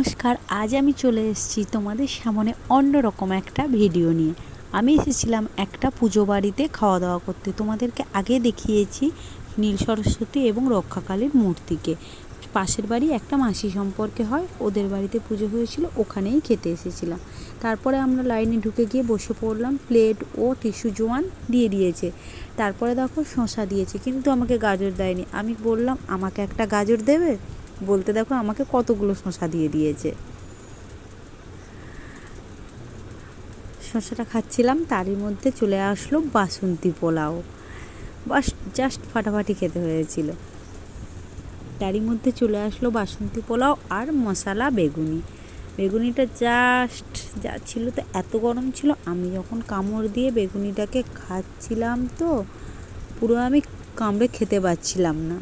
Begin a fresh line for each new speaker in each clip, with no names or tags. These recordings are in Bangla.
নমস্কার, আজ আমি চলে এসেছি তোমাদের সামনে অন্যরকম একটা ভিডিও নিয়ে। আমি এসেছিলাম একটা পুজো বাড়িতে খাওয়া দাওয়া করতে। তোমাদেরকে আগে দেখিয়েছি নীল সরস্বতী এবং রক্ষাকালীর মূর্তিকে। পাশের বাড়ি একটা মাসি সম্পর্কে হয়, ওদের বাড়িতে পুজো হয়েছিল, ওখানেই খেতে এসেছিলাম। তারপরে আমরা লাইনে ঢুকে গিয়ে বসে পড়লাম, প্লেট ও টিস্যু জোয়ান দিয়ে দিয়েছে। তারপরে দেখো শশা দিয়েছে, কিন্তু আমাকে গাজর দেয়নি। আমি বললাম, আমাকে একটা গাজর দেবে? বলতে দেখো আমাকে কতগুলো শশা দিয়ে দিয়েছে। শশাটা খাচ্ছিলাম, তারই মধ্যে চলে আসলো বাসন্তী পোলাও। বাস জাস্ট ফাটাফাটি খেতে হয়েছিল। তারই মধ্যে চলে আসলো বাসন্তী পোলাও আর মশলা বেগুনি। বেগুনিটা জাস্ট যা ছিল তো এত গরম ছিল, আমি যখন কামড় দিয়ে বেগুনিটাকে খাচ্ছিলাম তো পুরো আমি কামড়ে খেতে পারছিলাম না।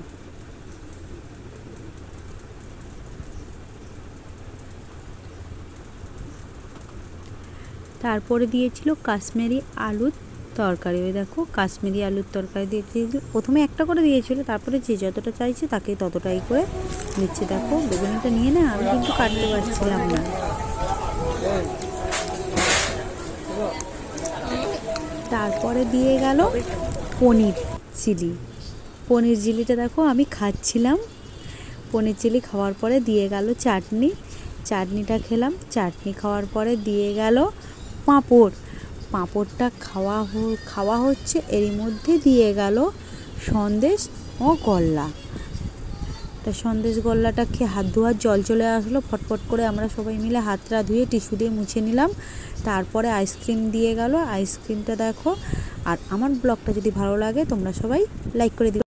তারপরে দিয়েছিল কাশ্মীরি আলুর তরকারি। ওই দেখো, কাশ্মীরি আলুর তরকারি দিয়ে দিয়েছিল। প্রথমে একটা করে দিয়েছিল, তারপরে যে যতটা চাইছে তাকে ততটাই করে দিচ্ছে দেখো, বেগুনিটা নিয়ে না আমি কিন্তু কাটতে পারছিলাম না। তারপরে দিয়ে গেল পনির চিলি। পনির চিলিটা দেখো, আমি খাচ্ছিলাম। পনির চিলি খাওয়ার পরে দিয়ে গেল চাটনি। চাটনিটা খেলাম। চাটনি খাওয়ার পরে দিয়ে গেল পাঁপড়। পাঁপড়টা খাওয়া খাওয়া হচ্ছে এরই মধ্যে দিয়ে গেল সন্দেশ ও গল্লা। তা সন্দেশ গল্লাটা খেয়ে হাত ধোয়ার জল চলে আসলো, ফটফট করে আমরা সবাই মিলে হাতটা ধুয়ে টিস্যু দিয়ে মুছে নিলাম। তারপরে আইসক্রিম দিয়ে গেল, আইসক্রিমটা দেখো। আর আমার ব্লগটা যদি ভালো লাগে, তোমরা সবাই লাইক করে দিও।